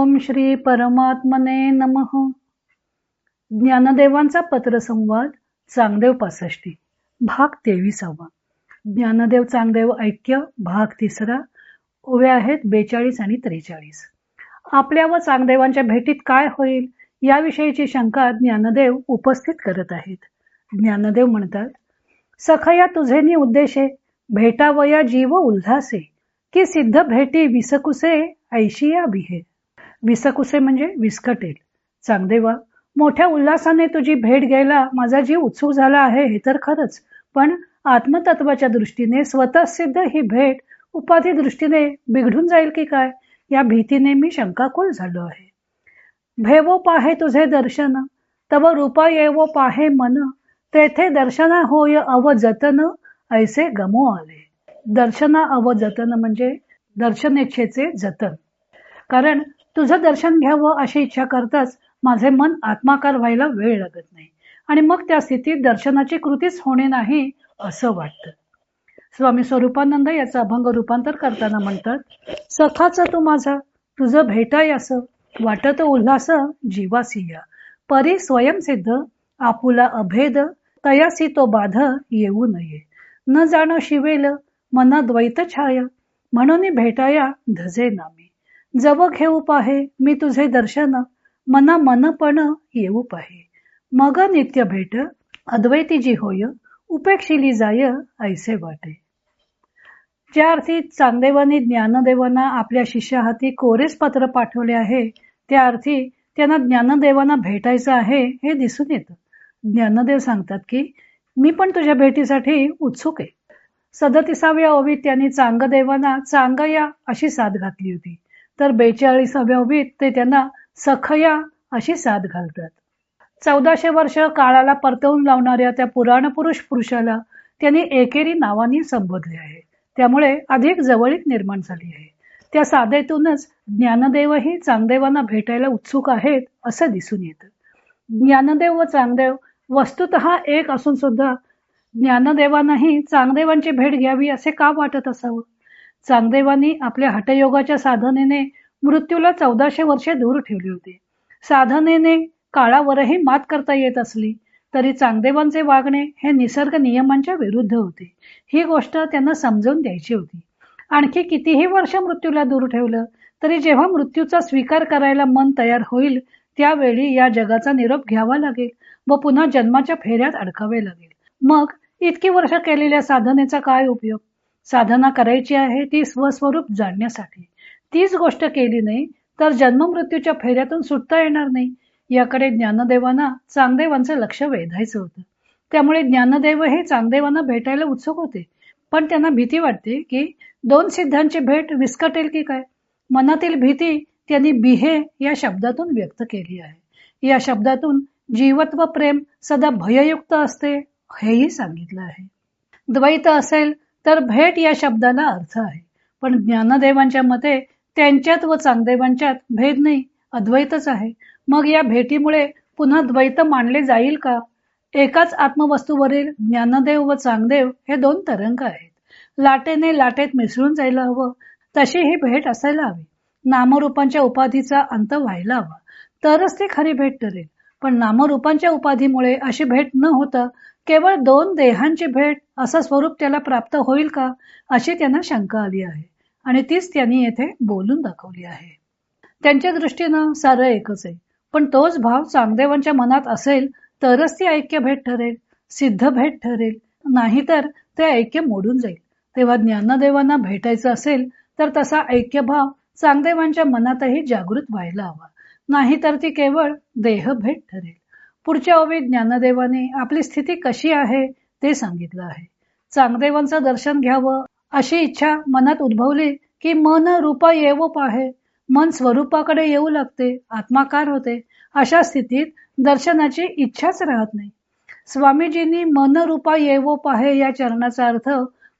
ओम श्री परमात्मने नमः. ज्ञानदेवांचा पत्रसंवाद चांगदेव पासष्टी भाग तेविसावा. ज्ञानदेव चांगदेव ऐक्य भाग तिसरा ओव्या आहेत बेचाळीस आणि त्रेचाळीस. आपल्या व चांगदेवांच्या भेटीत काय होईल याविषयीची शंका ज्ञानदेव उपस्थित करत आहेत. ज्ञानदेव म्हणतात सखया तुझेनी उद्देशे भेटावया जीव उल्हासे की सिद्ध भेटी विसकुसे ऐशिया बिहे. विसकुसे म्हणजे विस्कटेल चांगदेवा मोठ्या उल्हासाने तुझी भेट घ्यायला माझा जीव उत्सुक झाला आहे हे तर खरंच पण आत्मतत्वाच्या दृष्टीने स्वतः सिद्ध ही भेट उपाधी दृष्टीने बिघडून जाईल की काय? या भीतीने मी शंकाकुल झालो आहे. भेवो पाहे तुझे दर्शन तव रूपा येवो पाहे मन तेथे दर्शना होय अव जतन ऐसे गमो आले. दर्शना अव जतन म्हणजे दर्शनेच्छेचे जतन. कारण तुझं दर्शन घ्यावं अशी इच्छा करताच माझे मन आत्माकार व्हायला वेळ लागत नाही. आणि मग त्या स्थितीत दर्शनाची कृतीच होणे नाही असं वाटतं. स्वामी स्वरूपानंद याचा अभंग रूपांतर करताना म्हणतात सखाच तू माझा तुझं भेटाय असं वाटत उल्हास जीवासिया परी स्वयंसिद्ध आपुला अभेद तयासी तो बाध येऊ नये. न जाणं शिवेल मना द्वैत छाय. म्हणून भेटाया धजे नामी. जव घेऊ पाहे मी तुझे दर्शन मना मनपण येऊ पाहे. मग नित्य भेट अद्वैती जी होय उपेक्षिली जाय ऐसे वाटे. ज्या अर्थी चांगदेवानी ज्ञानदेवांना आपल्या शिष्याहाती कोरेस पत्र पाठवले आहे त्या अर्थी त्यांना ज्ञानदेवांना भेटायचं आहे हे दिसून येतं. ज्ञानदेव सांगतात की मी पण तुझ्या भेटीसाठी उत्सुक आहे. सदतीसाव्या ओवीत त्यांनी चांगदेवांना चांगया अशी साथ घातली होती. तर बेचाळीसाव्या ओवीत ते त्यांना सखया अशी साथ घालतात. चौदाशे वर्ष काळाला परतवून लावणाऱ्या त्या पुराण पुरुष पुरुषाला त्यांनी एकेरी नावाने संबोधले आहे. त्यामुळे अधिक जवळीक निर्माण झाली आहे. त्या साधेतूनच ज्ञानदेवही चांगदेवांना भेटायला उत्सुक आहेत असं दिसून येतं. ज्ञानदेव व चांगदेव वस्तुत एक असून सुद्धा ज्ञानदेवांनाही चांगदेवांची भेट घ्यावी असे का वाटत असावं? चांगदेवांनी आपल्या हटयोगाच्या साधनेने मृत्यूला चौदाशे वर्षे दूर ठेवली होती. साधनेने काळावरही मात करता येत असली तरी चांगदेवांचे वागणे हे निसर्ग नियमांच्या विरुद्ध होते. ही गोष्ट त्यांना समजून द्यायची होती. आणखी कितीही वर्ष मृत्यूला दूर ठेवलं तरी जेव्हा मृत्यूचा स्वीकार करायला मन तयार होईल त्यावेळी या जगाचा निरोप घ्यावा लागेल व पुन्हा जन्माच्या फेऱ्यात अडकावे लागेल. मग इतकी वर्ष केलेल्या साधनेचा काय उपयोग? साधना करायची आहे ती स्वस्वरूप जाणण्यासाठी. तीच गोष्ट केली नाही तर जन्म मृत्यूच्या फेऱ्यातून सुटता येणार नाही. याकडे ज्ञानदेवांना चांगदेवांचं लक्ष वेधायचं होतं. त्यामुळे ज्ञानदेव हे चांगदेवांना भेटायला उत्सुक होते. पण त्यांना भीती वाटते की दोन सिद्धांची भेट विस्कटेल की काय? मनातील भीती त्यांनी बिहे या शब्दातून व्यक्त केली आहे. या शब्दातून जीवत्व प्रेम सदा भययुक्त असते हेही सांगितलं आहे. द्वैत असेल तर भेट या शब्दाला अर्थ आहे. पण ज्ञानदेवांच्या मते त्यांच्यात व चांगदेवांच्यात भेद नाही अद्वैतच आहे. मग या भेटीमुळे पुन्हा द्वैत मानले जाईल का? एकाच आत्मवस्तूवरील ज्ञानदेव व चांगदेव हे दोन तरंग आहेत. लाटेने लाटेत मिसळून जायला हवं तशी ही भेट असायला हवी. नामरूपांच्या उपाधीचा अंत व्हायला हवा. तरच ती खरी भेट ठरेल. पण नामरूपांच्या उपाधीमुळे अशी भेट न होता केवळ दोन देहांची भेट असं स्वरूप त्याला प्राप्त होईल का अशी त्यांना शंका आली आहे. आणि तीच त्यांनी येथे बोलून दाखवली आहे. त्यांच्या दृष्टीनं सारं एकच आहे. पण तोच भाव चांगदेवांच्या मनात असेल तरच ती ऐक्य भेट ठरेल सिद्ध भेट ठरेल. नाहीतर ते ऐक्य मोडून जाईल. तेव्हा ज्ञानदेवांना भेटायचं असेल तर तसा ऐक्यभाव चांगदेवांच्या मनातही जागृत व्हायला हवा. नाहीतर ती केवळ देह भेट ठरेल. पुढच्या ओवीत ज्ञानदेवाने आपली स्थिती कशी आहे ते सांगितलं आहे. चांगदेवांचं दर्शन घ्यावं अशी इच्छा मनात उद्भवली की मन रूपा येवो पाहे. मन स्वरूपाकडे येऊ लागते आत्माकार होते. अशा स्थितीत दर्शनाची इच्छाच राहत नाही. स्वामीजींनी मन रूपा येवो पाहे या चरणाचा अर्थ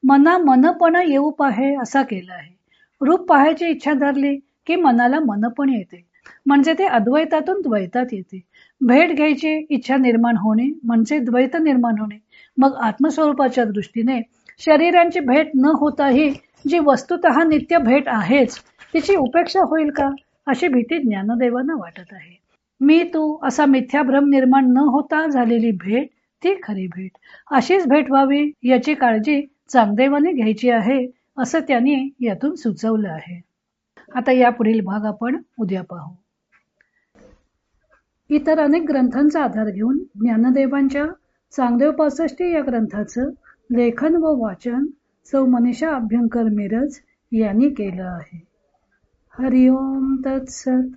मना मनपण येऊ पाहे असा केला आहे. रूप पाहायची इच्छा धरली की मनाला मनपण येते. म्हणजे ते अद्वैतातून द्वैतात येते. भेट घ्यायची इच्छा निर्माण होणे म्हणजे द्वैत निर्माण होणे. मग आत्मस्वरूपाच्या दृष्टीने शरीरांची भेट न होताही जी वस्तुत नित्य भेट आहेच तिची उपेक्षा होईल का? अशी भीती ज्ञानदेवांना वाटत आहे. मी तू असा मिथ्या भ्रम निर्माण न होता झालेली भेट ती खरी भेट. अशीच भेट व्हावी याची काळजी चांगदेवाने घ्यायची आहे असं त्यांनी यातून सुचवलं आहे. आता या पुढील भाग आपण उद्या पाहू. इतर अनेक ग्रंथांचा आधार घेऊन ज्ञानदेवांच्या चांगदेव पासष्टी या ग्रंथाचं लेखन व वाचन सौ मनीषा अभ्यंकर मिरज यांनी केलं आहे. हरिओम तत्सत.